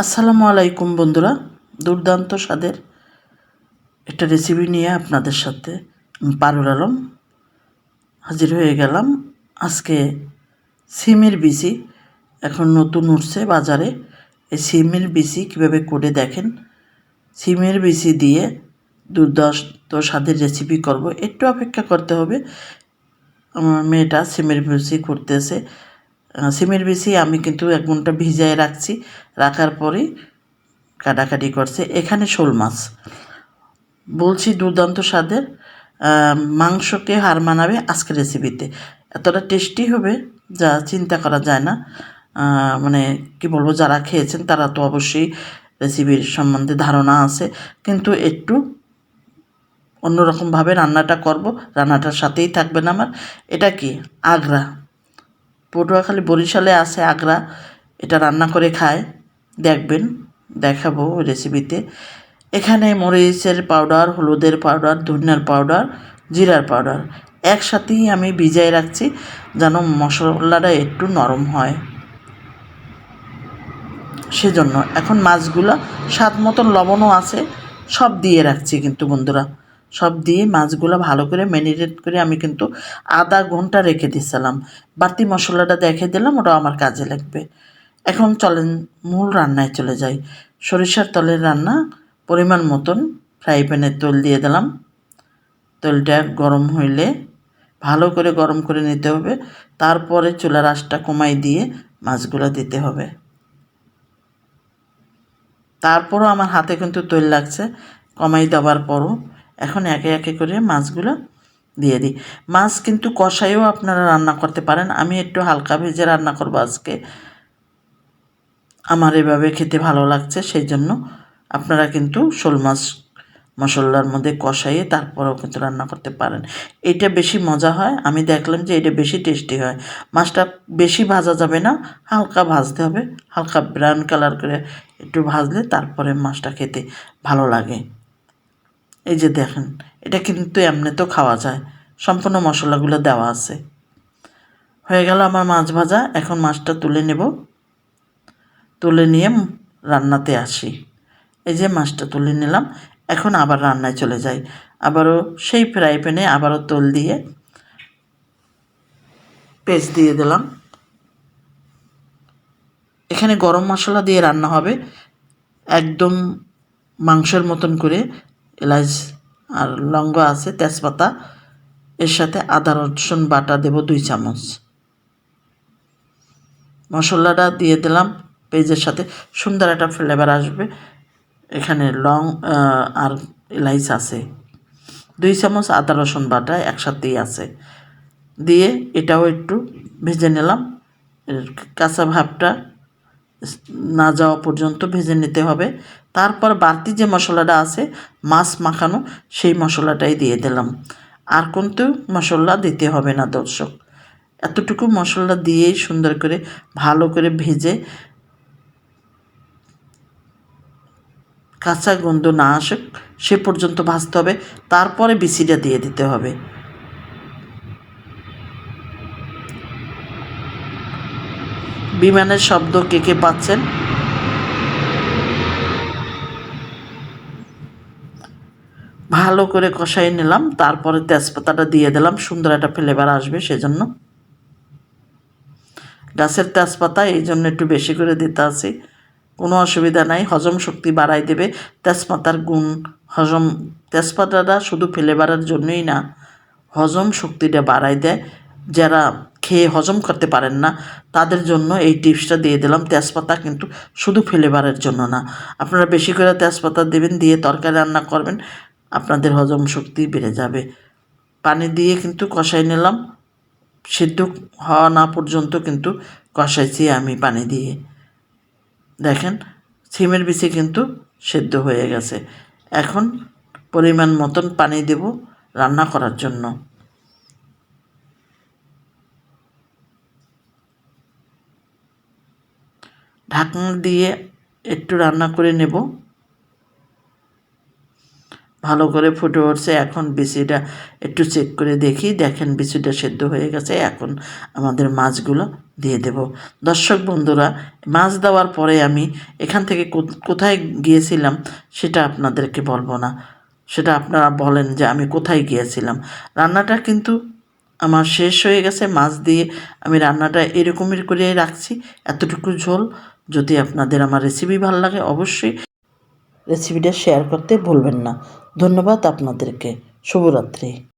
আসসালামু আলাইকুম বন্ধুরা। দুর্দান্ত স্বাদের একটা রেসিপি নিয়ে আপনাদের সাথে পারুল আলম হাজির হয়ে গেলাম। আজকে সিমের বিচি। এখন নতুন উঠছে বাজারে। এই সিমের বিচি কীভাবে করে দেখেন? সিমের বিচি দিয়ে দুর্দান্ত স্বাদের রেসিপি করব। একটু অপেক্ষা করতে হবে। আমার মেয়েটা সিমের বিচি করতেছে। সিমের বিচি আমি কিন্তু এক ঘণ্টা ভিজায় রাখছি। রাখার পরেই কাটাকাটি করছে। এখানে শোল মাছ। বলছি দুর্দান্ত স্বাদের মাংসকে হার মানাবে আজকের রেসিপিতে এতটা টেস্টি হবে যা চিন্তা করা যায় না। মানে কি বলব, যারা খেয়েছেন তারা তো অবশ্যই রেসিপির সম্বন্ধে ধারণা আছে। কিন্তু একটু অন্যরকমভাবে রান্নাটা করব। রান্নাটার সাথেই থাকবেন আমার। এটা কি? আগ্রা। পটুয়াখালী বরিশালে আছে আগ্রা। এটা রান্না করে খায়। দেখবেন, দেখাবো রেসিপিতে এখানে মরিচের পাউডার হলুদের পাউডার ধনিয়ার পাউডার জিরার পাউডার একসাথেই আমি ভিজাই রাখছি যেন মশলাটা একটু নরম হয়। সেজন্য এখন মাছগুলো স্বাদ মতন লবণও আছে, সব দিয়ে রাখছি কিন্তু বন্ধুরা। সব দিয়ে মাছগুলো ভালো করে ম্যারিনেট করে আমি কিন্তু আধা ঘণ্টা রেখে দিছিলাম। বাড়তি মশলাটা দেখে দিলাম ওটা আমার কাজে লাগবে। এখন চলেন মূল রান্নায় চলে যাই। সরিষার তলের রান্না, পরিমাণ মতন ফ্রাই প্যানে তেল দিয়ে দিলাম। তেলটা গরম হইলে ভালো করে গরম করে নিতে হবে। তারপরে চুলার আঁচটা কমাই দিয়ে মাছগুলো দিতে হবে। তারপরও আমার হাতে কিন্তু তৈল লাগছে, কমাই দেওয়ার পরও। এখন একে একে করে মাছগুলো দিয়ে দিই। মাছ কিন্তু কষাইও আপনারা রান্না করতে পারেন। আমি একটু হালকা ভেজে রান্না করব আজকে। আমার এভাবে খেতে ভালো লাগছে, সেই জন্য আপনারা কিন্তু শোল মাছ মশলার মধ্যে কষাইয়ে তারপরেও কিন্তু রান্না করতে পারেন। এটা বেশি মজা হয়। আমি দেখলাম যে এটা বেশি টেস্টি হয়। মাছটা বেশি ভাজা যাবে না, হালকা ভাজতে হবে। হালকা ব্রাউন কালার করে একটু ভাজলে তারপরে মাছটা খেতে ভালো লাগে। এই যে দেখেন, এটা কিন্তু এমনিতেও খাওয়া যায়। সম্পূর্ণ মশলাগুলো দেওয়া আছে। হয়ে গেল আমার মাছ ভাজা। এখন মাছটা তুলে নেব। তুলে নিয়ে রান্নাতে আসি। এই যে মাছটা তুলে নিলাম। এখন আবার রান্নায় চলে যাই। আবারও সেই ফ্রাই প্যানে আবারও তেল দিয়ে পেস্ট দিয়ে দিলাম। এখানে গরম মশলা দিয়ে রান্না হবে। একদম মাংসের মতন করে এলাচ আর লঙ্গ আছে, তেজপাতা। এর সাথে আদা, রসুন, বাটা দেব দুই চামচ। মশলাটা দিয়ে দিলাম পেঁয়াজের সাথে। সুন্দর একটা ফ্লেভার আসবে। এখানে লং আর এলাইচ আছে। দুই চামচ আদা, রসুন, বাটা একসাথেই আছে। দিয়ে এটাও একটু ভেজে নিলাম। কাঁচা ভাবটা না যাওয়া পর্যন্ত ভেজে নিতে হবে। তারপর বাড়তি যে মশলাটা আছে, মাছ মাখানো, সেই মশলাটাই দিয়ে দিলাম। আর কিন্তু মশলা দিতে হবে না দর্শক। এতটুকু মশলা দিয়েই সুন্দর করে, ভালো করে ভেজে কাঁচা গন্ধ না আসুক, সে পর্যন্ত ভাজতে হবে। তারপরে বিচিটা দিয়ে দিতে হবে। বিমানের শব্দ কে কে পাচ্ছেন? ভালো করে কষাই নিলাম, তারপরে তেজপাতাটা দিয়ে দিলাম, সুন্দর একটা ফ্লেভার আসবে সেজন্য। গাছের তেজপাতা, এই জন্য একটু বেশি করে দিতে আছি। কোনো অসুবিধা নাই, হজম শক্তি বাড়াই দেবে, তেজপাতার গুণ, হজম, তেজপাতাটা শুধু ফ্লেভারের জন্যই না, হজম শক্তিটা বাড়াই দেয়। যারা খেয়ে হজম করতে পারেন না। তাদের জন্য এই টিপসটা দিয়ে দিলাম। তেজপাতা কিন্তু শুধু ফ্লেভারের জন্য না। আপনারা বেশি করে তেজপাতা দেবেন, দিয়ে তরকারি রান্না করবেন, আপনাদের হজম শক্তি বেড়ে যাবে। পানি দিয়ে কিন্তু কষাই নিলাম। সিদ্ধ হওয়া না পর্যন্ত কিন্তু কষাইছি আমি পানি দিয়ে। দেখেন, সিমের বিচি কিন্তু সেদ্ধ হয়ে গেছে। এখন পরিমাণ মতন পানি দেব রান্না করার জন্য। ঢাকনা দিয়ে একটু রান্না করে নেব। ভালো করে ফুটে উঠছে। এখন বিচিটা একটু চেক করে দেখি। দেখেন বিচিটা সেদ্ধ হয়ে গেছে। এখন আমাদের মাছগুলো দিয়ে দেব। দর্শক বন্ধুরা, মাছ দেওয়ার পরে আমি এখান থেকে কোথায় গিয়েছিলাম সেটা আপনাদেরকে বলব না। সেটা আপনারা বলেন যে আমি কোথায় গিয়েছিলাম। রান্নাটা কিন্তু আমার শেষ হয়ে গেছে। মাছ দিয়ে আমি রান্নাটা এরকমই করে রাখছি। এতটুকু ঝোল। যদি আপনাদের আমার রেসিপি ভালো লাগে, অবশ্যই রেসিপিটা শেয়ার করতে ভুলবেন না। ধন্যবাদ আপনাদেরকে। শুভরাত্রি।